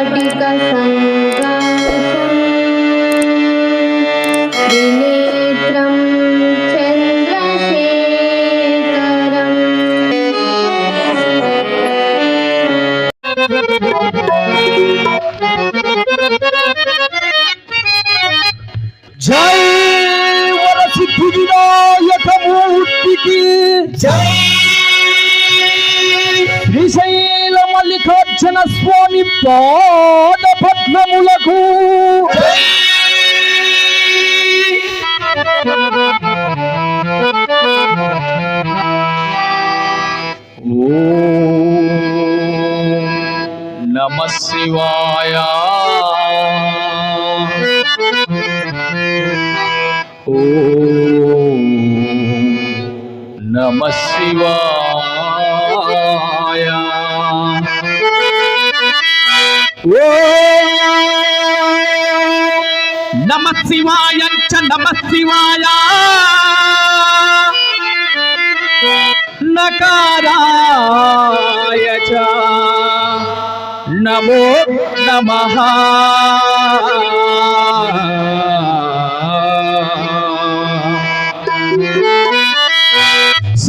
कटिक विनेत्रं चन्द्रशेखरम् जय वरसिद्धिविनायकमूर्ति की। जय మల్లికార్జున స్వామి పాద పద్మములకు నమ శివాయ ఓం నమ శివాయ నమ శివాయ నమ శివాయ. నకారాయ నమో నమ.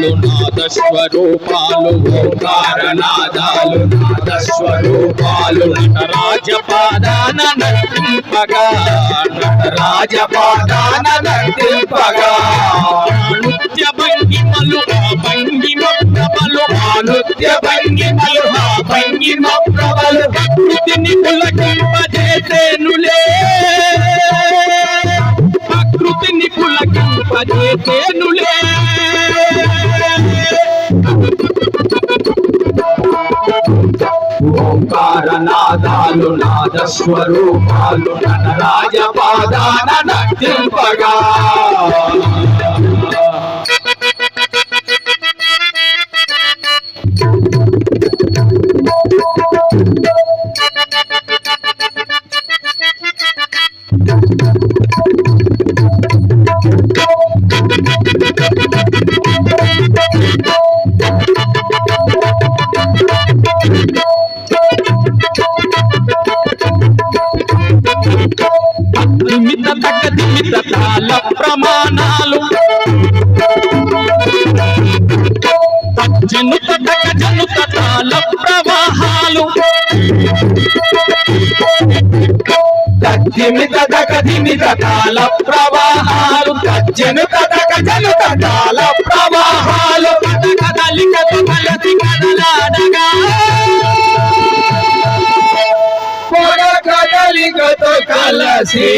నాదాలు నాద స్వరూపాలు ఓంకార నాదాలు నాద స్వరూపాలు నటరాజ పాదాన నర్తింపగా నటరాజ నృత్య భంగిమలు ఆ భంగిమ ప్రభలు ఆ నృత్య భంగిమలు ఆ భంగిమ ప్రభలు ప్రకృతిని పులకింపజేసేనులే ప్రకృతిని పులకింపజేసేనులే ఓంకార నాదాలు నాద స్వరూపాలు నటరాజ పాదాన నటింపగా. నిమిత తగ్గ ప్రమాణాలు. జనుత తగ్గ జనుత తాళ ప్రవాహాలు. తజ్జిమిత తగ ధిమిత తాళ ప్రవాహాలు. తజ్జనుత తగ జనుత తాళ ప్రవాహాలు. కదలిక కలసి కదలాడగా కలసి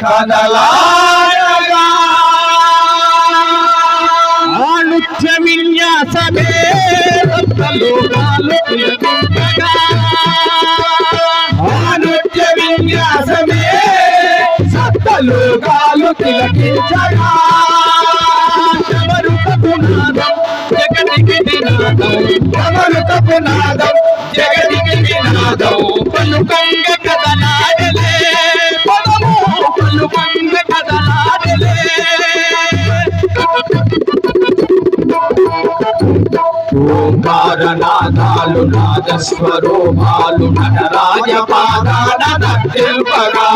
కదలాడగా. నృత్య విన్యాసమే లోకాలు తిలకించగా నృత్య విన్యాసమే సప్తలోకాలు తిలకించగా. ఎవరుకపు నాదం జగతికి నాదం పలుకంగా ఓంకార నాదాలు నాద నటరాజ పాదాన నర్తింపగా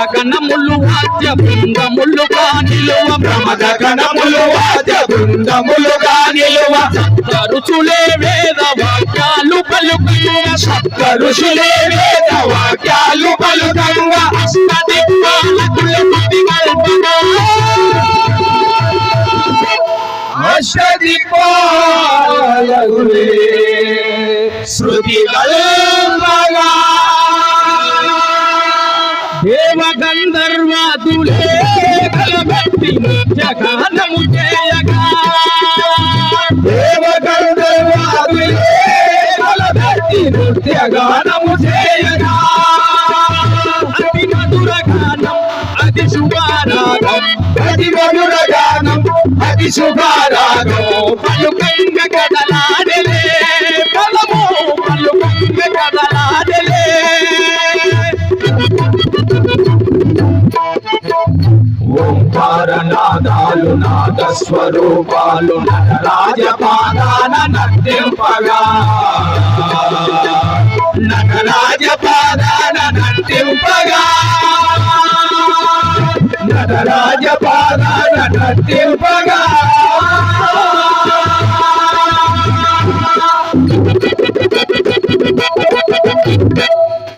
గగనములు వాద్య బృందములుగా నిలువ బ్రహ్మ గగనములు వాద్య బృందములుగా నిలువ సప్త ఋషులే వేద వాక్యాలు పలుకంగా సప్త ఋషులే వేద వాక్యాలు పలుకంగా అష్టదిక్పాలకులు పది కల్పగా అష్టదిక్పాలకులే శృతి కల్పగా దేవ గంధర్వాదులే కలబెట్టి జగానము చేయగా దేవ గంధర్వాదులే కలబెట్టి గానము చేయగా మధుర గానం అది శుభారాగం అది మధుర గానం అది శుభారాగం పలుకంగ కథ నాదాలు స్వరూపాలు నటరాజ నటింపగా నర్తింపగా నటింపగా పాదాన నటింపగా